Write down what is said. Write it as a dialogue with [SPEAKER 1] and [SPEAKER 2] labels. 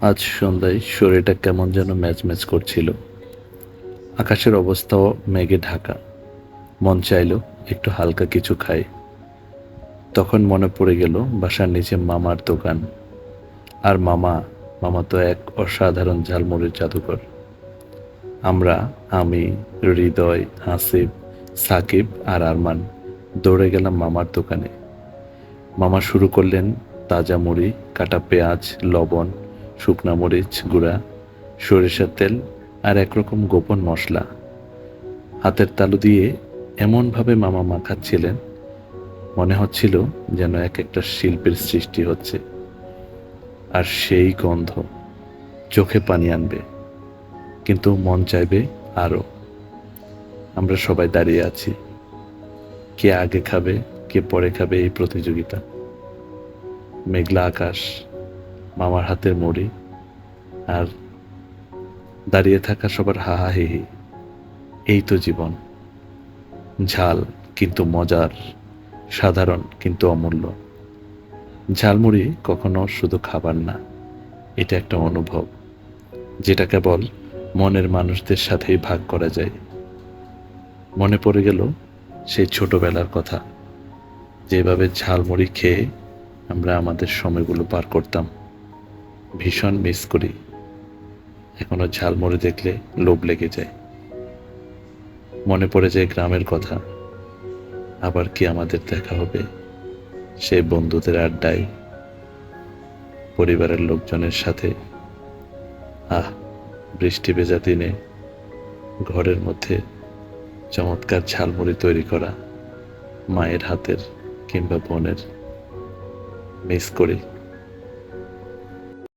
[SPEAKER 1] আজ সন্ধ্যায় শরীরটা কেমন যেন ম্যাচ ম্যাচ করছিল। আকাশের অবস্থাও মেঘে ঢাকা। মন চাইলো একটু হালকা কিছু খাই। তখন মনে পড়ে গেল বাসার নিচে মামার দোকান। আর মামা মামা তো এক অসাধারণ ঝালমুড়ির জাদুকর। আমরা, আমি, হৃদয় হাসিব সাকিব আর আরমান দৌড়ে গেলাম মামার দোকানে। মামা শুরু করলেন তাজা মুড়ি, কাটা পেঁয়াজ, লবণ শুকনা মরিচ গুঁড়া, সরিষার তেল আর একরকম গোপন মশলা। হাতের তালু দিয়ে এমনভাবে মামা মাখাচ্ছিলেন, মনে হচ্ছিল যেন এক একটা শিল্পের সৃষ্টি হচ্ছে। আর সেই গন্ধ চোখে পানি আনবে, কিন্তু মন চাইবে আরও। আমরা সবাই দাঁড়িয়ে আছি। কে আগে খাবে, কে পরে খাবে এই প্রতিযোগিতা। মেঘলা আকাশ মামার হাতের মুড়ি আর দাঁড়িয়ে থাকা সবার হাহা হিহি এই তো জীবন। ঝাল কিন্তু মজার, সাধারণ কিন্তু অমূল্য। ঝালমুড়ি কখনো শুধু খাবার না, এটা একটা অনুভব, যেটা কেবল মনের মানুষদের সাথেই ভাগ করা যায়। মনে পড়ে গেল সেই ছোটবেলার কথা। যেভাবে ঝালমুড়ি খেয়ে আমরা আমাদের সময়গুলো পার করতাম। ভীষণ মিস করি। এখনও ঝালমুড়ি দেখলে লোভ লেগে যায়। মনে পড়ে যায় গ্রামের কথা। আবার কি আমাদের দেখা হবে সেই বন্ধুদের আড্ডায়। পরিবারের লোকজনের সাথে। আহ, বৃষ্টি ভেজা দিনে ঘরের মধ্যে চমৎকার ঝালমুড়ি তৈরি করা মায়ের হাতের কিংবা বোনের। মিস করি।